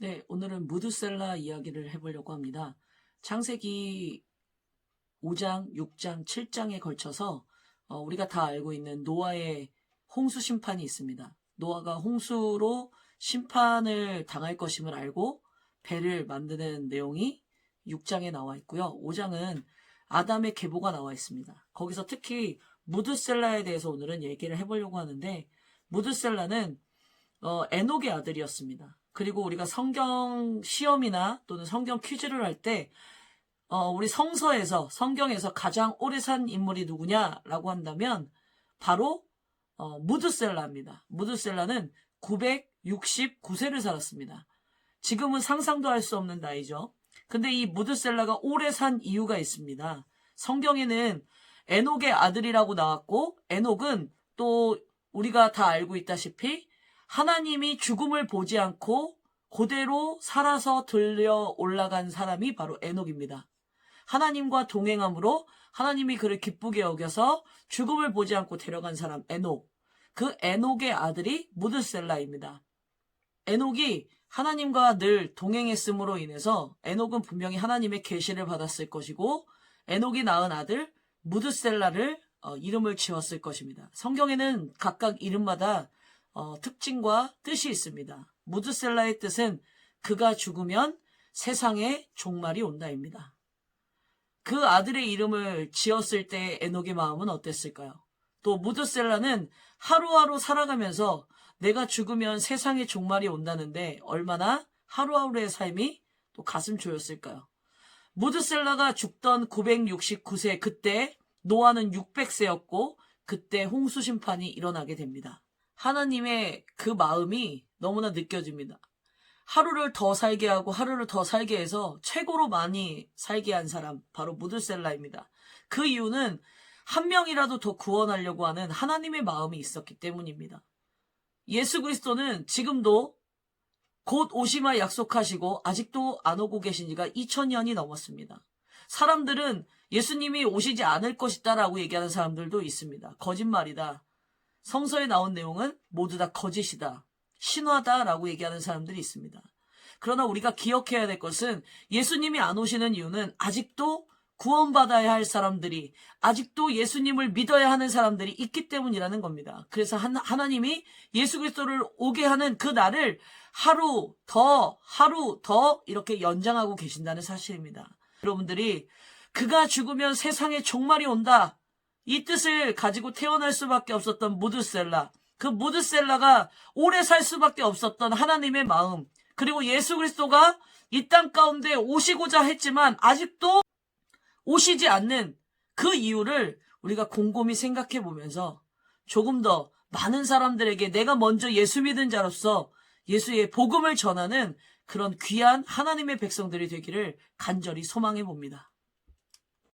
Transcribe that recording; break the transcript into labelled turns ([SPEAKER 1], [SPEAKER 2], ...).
[SPEAKER 1] 네, 오늘은 무드셀라 이야기를 해보려고 합니다. 창세기 5장, 6장, 7장에 걸쳐서 어, 우리가 다 알고 있는 노아의 홍수 심판이 있습니다. 노아가 홍수로 심판을 당할 것임을 알고 배를 만드는 내용이 6장에 나와 있고요. 5장은 아담의 계보가 나와 있습니다. 거기서 특히 무드셀라에 대해서 오늘은 얘기를 해보려고 하는데 무드셀라는 어, 에녹의 아들이었습니다. 그리고 우리가 성경 시험이나 또는 성경 퀴즈를 할 때, 어, 우리 성서에서, 성경에서 가장 오래 산 인물이 누구냐라고 한다면, 바로, 어, 무드셀라입니다. 무드셀라는 969세를 살았습니다. 지금은 상상도 할 수 없는 나이죠. 근데 이 무드셀라가 오래 산 이유가 있습니다. 성경에는 에녹의 아들이라고 나왔고, 에녹은 또 우리가 다 알고 있다시피 하나님이 죽음을 보지 않고 그대로 살아서 들려 올라간 사람이 바로 에녹입니다. 하나님과 동행함으로 하나님이 그를 기쁘게 여겨서 죽음을 보지 않고 데려간 사람 에녹. 그 에녹의 아들이 무드셀라입니다. 에녹이 하나님과 늘 동행했음으로 인해서 에녹은 분명히 하나님의 계시를 받았을 것이고 에녹이 낳은 아들 무드셀라를 어, 이름을 지었을 것입니다. 성경에는 각각 이름마다 어, 특징과 뜻이 있습니다. 무드셀라의 뜻은 그가 죽으면 세상에 종말이 온다입니다. 그 아들의 이름을 지었을 때 에녹의 마음은 어땠을까요? 또 무드셀라는 하루하루 살아가면서 내가 죽으면 세상에 종말이 온다는데 얼마나 하루하루의 삶이 또 가슴 조였을까요? 무드셀라가 죽던 969세 그때 노아는 600세였고 그때 홍수 심판이 일어나게 됩니다. 하나님의 그 마음이 너무나 느껴집니다. 하루를 더 살게 하고 하루를 더 살게 해서 최고로 많이 살게 한 사람 바로 무드셀라입니다. 그 이유는 한 명이라도 더 구원하려고 하는 하나님의 마음이 있었기 때문입니다. 예수 그리스도는 지금도 곧 오시마 약속하시고 아직도 안 오고 계신 지가 2000년이 넘었습니다. 사람들은 예수님이 오시지 않을 것이다라고 얘기하는 사람들도 있습니다. 거짓말이다. 성서에 나온 내용은 모두 다 거짓이다. 신화다라고 얘기하는 사람들이 있습니다. 그러나 우리가 기억해야 될 것은 예수님이 안 오시는 이유는 아직도 구원받아야 할 사람들이 아직도 예수님을 믿어야 하는 사람들이 있기 때문이라는 겁니다. 그래서 하나님이 예수 그리스도를 오게 하는 그 날을 하루 더 하루 더 이렇게 연장하고 계신다는 사실입니다. 여러분들이 그가 죽으면 세상에 종말이 온다. 이 뜻을 가지고 태어날 수밖에 없었던 무드셀라. 그 무드셀라가 오래 살 수밖에 없었던 하나님의 마음. 그리고 예수 그리스도가 이 땅 가운데 오시고자 했지만 아직도 오시지 않는 그 이유를 우리가 곰곰이 생각해 보면서 조금 더 많은 사람들에게 내가 먼저 예수 믿은 자로서 예수의 복음을 전하는 그런 귀한 하나님의 백성들이 되기를 간절히 소망해 봅니다.